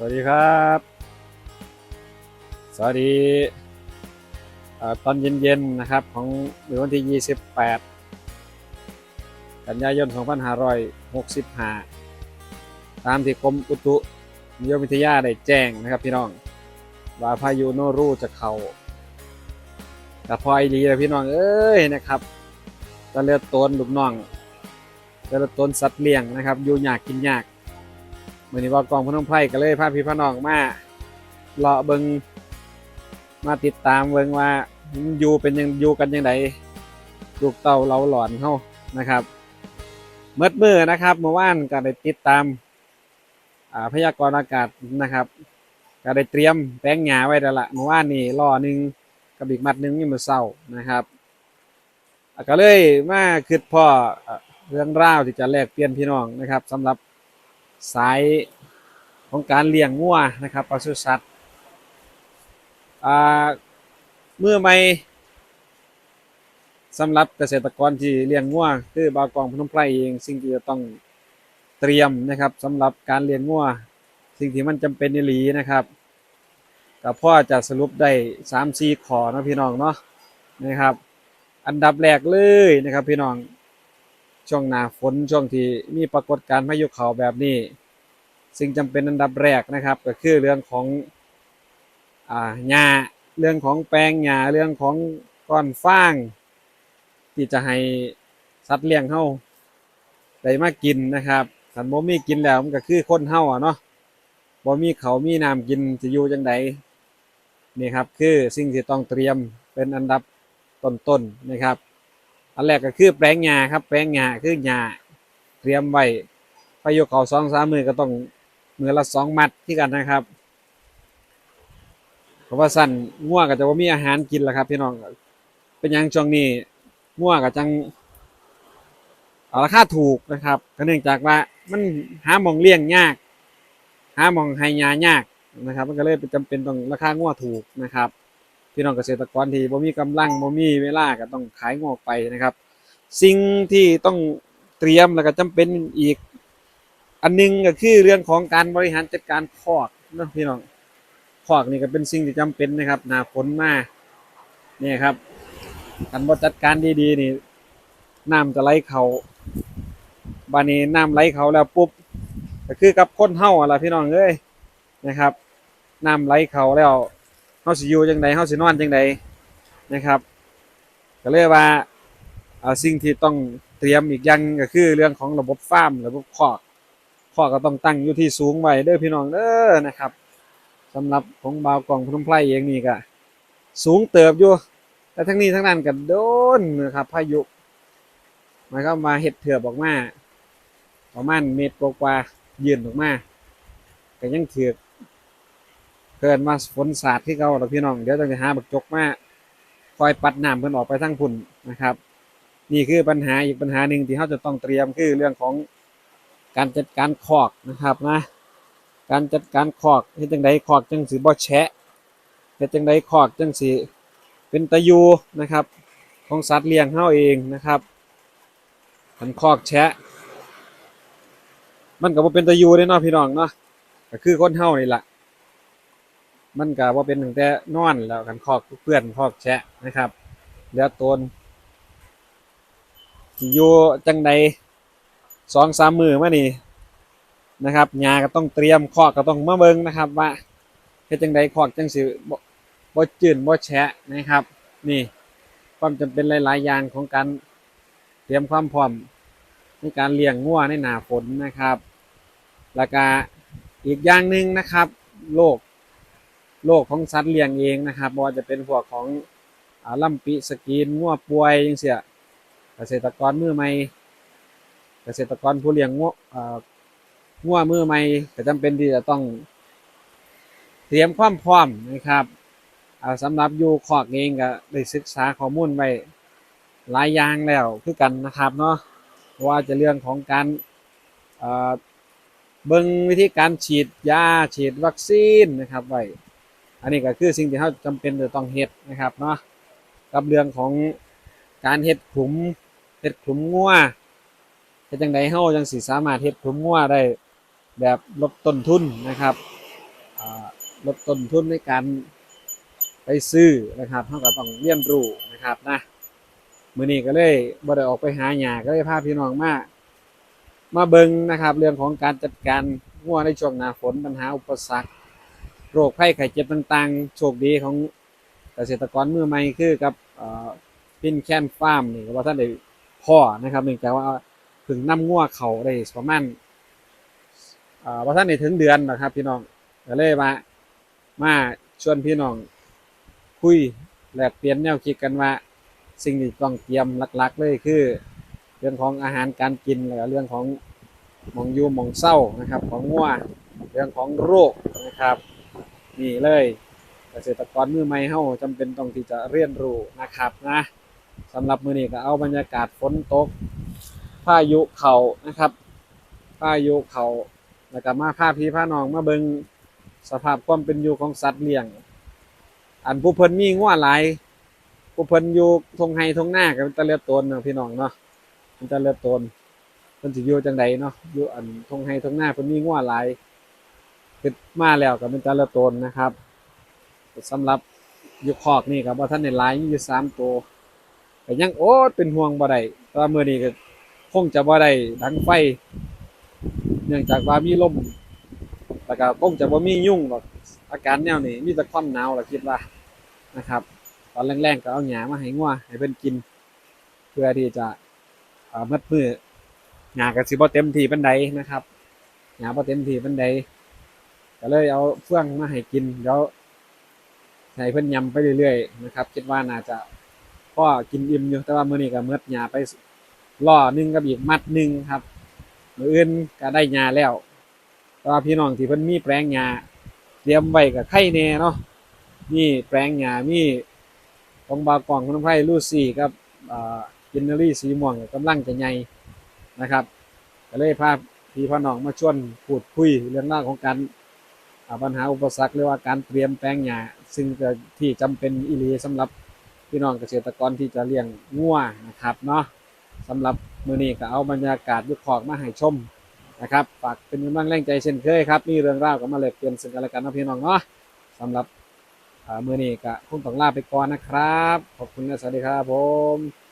สวัสดีครับ สวัสดีอตอนเย็นๆนะครับของหรือวันที่ 28 กันยายน 2565 ตามที่กรมอุตุนิยมวิทยาได้แจ้งนะครับพี่น้องว่าพายุโนรูจะเข้ากับพอไอรีเลยพี่น้องเอ้ยนะครับตะเลือดตนลูกน้องตะเลือดตนสัตว์เลี้ยงนะครับอยู่ยากกินยาก มื่อนี้ว่ากองพนมไพรก็เลยพาพี่พน้องมาเลาะเบิงมาติดตามเบิงว่าอยู่เป็นยังอยู่กันยังไงลูกเต่าเราหลอนเขานะครับเมื่อเมื่อนะครับเมื่อวานก็ได้ติดตามอ่าพยากรณ์อากาศนะครับก็ได้เตรียมแป้งหยาไว้แล้วละเมื่อวานนี่ล่อหนึ่งกับอีกมัดหนึ่งนี่มือเศร้านะครับก็เลยมาคิดพ่อเรื่องราวที่จะแลกเปลี่ยนพี่น้องนะครับสำหรับ สายของการเลี้ยงงัวนะครับปศุสัตว์เมื่อไม่สำหรับเกษตรกรที่เลี้ยงงัวคือบากองพนมไพรเองสิ่งที่จะต้องเตรียมนะครับสำหรับการเลี้ยงงัวสิ่งที่มันจำเป็นในหลีนะครับกับพ่อจะสรุปได้สามสี่ข้อนะพี่น้องเนาะนะครับ อันดับแรกเลยนะครับพี่น้อง ช่วงหน้าฝนช่วงที่มีปรากฏการณ์พายุเขาแบบนี้ สิ่งจำเป็นอันดับแรกนะครับ ก็คือเรื่องของอ่าหญ้าเรื่องของแปลงหญ้าเรื่องของก้อนฟาง ที่จะให้สัตว์เลี้ยงเฮาได้มากินนะครับสันบ่มีกินแล้วมันก็คือคนเฮาอะเนาะบ่มีเขามีน้ำกินจะอยู่จังไดนี่ครับ คือสิ่งที่ต้องเตรียมเป็นอันดับต้นๆนะครับ อันแรกก็คือแปลงหญ้าครับ แปลงหญ้าคือหญ้าเตรียมไว้พายุเขาสองสามมือก็ต้องมือละสองมัดที่กันนะครับเพราะว่าสั่นง่วงก็จะว่ามีอาหารกินแล้วครับ พี่น้องเป็นยังช่วงนี้ง่วงก็จังราคาถูกนะครับก็เนื่องจากว่ามันหามองเลี้ยงยาก หามองให้ยายากนะครับ มันก็เลยเป็นจำเป็นต้องราคาง่วงถูกนะครับ พี่น้องเกษตรกรที่บ่มีกำลังบ่มีเวลาก็ต้องขายงอกไปนะครับ สิ่งที่ต้องเตรียมแล้วก็จำเป็นอีก อันหนึงก็คือเรื่องของการบริหารจัดการคอกนะพี่น้องคอกนี่ก็เป็นสิ่งที่จำเป็นนะครับหนาฝนมาเนี่ยครับการบริจัดการดีๆนี่น้ำจะไหลเขาบานี้น้ำไหลเขาแล้วปุ๊บก็คือกับคนเฮาอะล่ะพี่น้องเอ้ยนะครับน้ำไหลเขาแล้ว เฮาสิอยู่จังใดเฮาสินอนจังใดนะครับก็เลยว่าสิ่งที่ต้องเตรียมอีกอย่างก็คือเรื่องของระบบฟาร์มระบบคอกคอกก็ต้องตั้งอยู่ที่สูงไว้เด้อพี่น้องเด้อนะครับสำหรับของบาวกล่องพนมไพรเองนี่ก็สูงเติบอยู่แต่ทั้งนี้ทั้งนั้นก็โดนนะครับพายุมันก็มาเห็ดเถือบออกมาประมาณเมตรกว่ายืนออกมาก็ยังเถือก เกินมาฝนสาดที่เขาเราพี่น้อง เดี๋ยวต้องไปหาบักจกมาคอยปัดน้ำเพิ่นออกไปทั้งพุ่นนะครับ นี่คือปัญหาอีกปัญหาหนึ่งที่เขาจะต้องเตรียมคือเรื่องของการจัดการคอกนะครับนะการจัดการคอกเฮ็ดจังไดคอกจังสิบ่แฉะเฮ็ดจังไดคอกจังสิเป็นตะยูนะครับ ของสัตว์เลี้ยงเฮาเองนะครับคันคอกแฉะมันก็บ่เป็นตะยูเด้เนาะพี่น้องเนาะก็คือคนเฮานี่แหละ มันก็ว่าเป็นตั้งแต่นอนแล้วกันคอกเพื่อนคอกแชะนะครับแล้วตนที่อยู่จังใดสองสามมือมานี่นะครับยาก็ต้องเตรียมคอกก็ต้องมาเบิงนะครับ ว่าเฮ็ดจังใดคอกจังสิบ่บ่จืดบ่แฉะนะครับ นี่ความจำเป็นหลาย ๆ อย่างของการเตรียมความพร้อมในการเลี้ยงงัวในหน้าฝนนะครับ แล้วก็อีกอย่างหนึ่งนะครับโรค โรคของสัตว์เลี้ยงเองนะครับว่าจะเป็นพวกของอ่ำปีสกรีนงัวป่วยจังเสียเกษตรกรมือใหม่เกษตรกรผู้เลี้ยงงัวอ่างัวมือใหม่ก็จำเป็นที่จะต้องเตรียมความพร้อมนะครับอ่าสำหรับอยู่คอกเองก็ได้ศึกษาข้อมูลไว้หลายอย่างแล้วคือกันนะครับเนาะว่าจะเรื่องของการเบิ่งวิธีการฉีดยาฉีดวัคซีนนะครับไว้ อันนี้ก็คือสิ่งที่เราจำเป็นจะต้องเฮ็ดนะครับเนาะกับเรื่องของการเฮ็ดขุมเฮ็ดขุมงัวเฮ็ดจังไดเฮาจังสิสามารถเฮ็ดขุมงัวได้แบบลดต้นทุนนะครับลดต้นทุนในการไปซื้อนะครับเท่ากับต้องเรียนรู้นะครับนะมือนี้ก็เลยบ่ได้ออกไปหาหญ้าก็เลยพาพี่น้องมามาเบิ่งนะครับ เรื่องของการจัดการงัวในช่วงหน้าฝนปัญหาอุปสรรค โรคภัยไข้เจ็บต่างๆ โชคดีของเกษตรกรมือใหม่คือกับพินแคนฟาร์มนี่ก็ว่าท่านได้พ่อนะครับเนื่องจากว่าเพิ่งน้ำงัวเขาได้ประมาณอ่าว่าท่านได้ถึงเดือนนะครับ พี่น้องก็เลยมามาชวนพี่น้องคุยแลกเปลี่ยนแนวคิดกันว่า สิ่งที่ต้องเตรียมหลักๆ เลยคือ เรื่องของอาหารการกินแล้วเรื่องของมองยูมองเศร้านะครับ ของงัวเรื่องของโรคนะครับ นี่เลยเกษตรกรมือใหม่เฮาจำเป็นต้องที่จะเรียนรู้นะครับนะสำหรับมือนี้ก็เอาบรรยากาศฝนตกพายุเข้านะครับพายุเข้าแล้วก็มาพาพี่พาน้องมาเบิงสภาพความเป็นอยู่ของสัตว์เลี้ยง อันผู้เพิ่นมีงัวหลายผู้เพิ่นอยู่ทงไห้ทงหน้าก็เป็นตะเลือดตนเนาะพี่น้องเนาะเป็นตะเลือดตนเพิ่นสิอยู่จังใดเนาะอยู่อันทงไห้ทงหน้าเพิ่นมีงัวหลาย ขึ้นมาแล้วก็เป็นแต่ละตนนะครับสำหรับยุคอกนี่ครับว่าท่านในไลน์มีอยู่สามตัวแต่ยังโอ้เป็นห่วงบ่ได้ต่ว่ามื่อนี้ก็คงจะบ่ได้ดังไฟ เนื่องจากว่ามีลมแล้วก็คงจะบ่มียุ่งหรอกอาการแนวนี้มีแต่ความหนาวล่ะคิดว่านะครับ ตอนแรงๆก็เอาหญ้ามาให้งัวให้เพิ่อนกิน เพื่อที่จะเอ่อมัดมือหญ้าก็สิบ่เต็มที่ปานใดนะครับหญ้าบ่เต็มที่ปานใด ก็เลยเอาเฟื่องมาให้กินเดี๋ยวให้เพิ่นยำไปเรื่อยๆนะครับ คิดว่าน่าจะพ่อกินอิ่มอยู่แต่ว่ามื้อนี้ก็เมืดหญ้าไปล่อหนึงกับอีกมัดหนึงครับมื้ออื่นก็ได้หญ้าแล้วแต่ว่าพี่น้องที่เพิ่นมีแปลงหญ้าเตรียมไว้กับไข่แน่เนาะมีแปลงหญ้ามีของบากองขนมไผ่ลูซี่กับกินเนอรี่สีม่วงกำลังจะใหญ่นะครับก็เลยพาพี่พ่อน้องมาชวนพูดคุยเรื่องราวของการ ปัญหาอุปสรรคหรือว่าการเตรียมแปลงหญ้าซึ่งจะที่จำเป็นอีหลีสำหรับพี่น้องเกษตรกรที่จะเลี้ยงงัวนะครับเนาะสำหรับมือนี้ก็เอาบรรยากาศยุคขอกมาให้ชมนะครับฝากเป็นกำลังแรงใจเช่นเคยครับมีเรื่องราวก็มาแลกเปลี่ยนซึ่งกันและกันนะพี่น้องเนาะสำหรับมือนี้ก็คงต้องลาไปก่อนนะครับ ขอบคุณและสวัสดีครับผม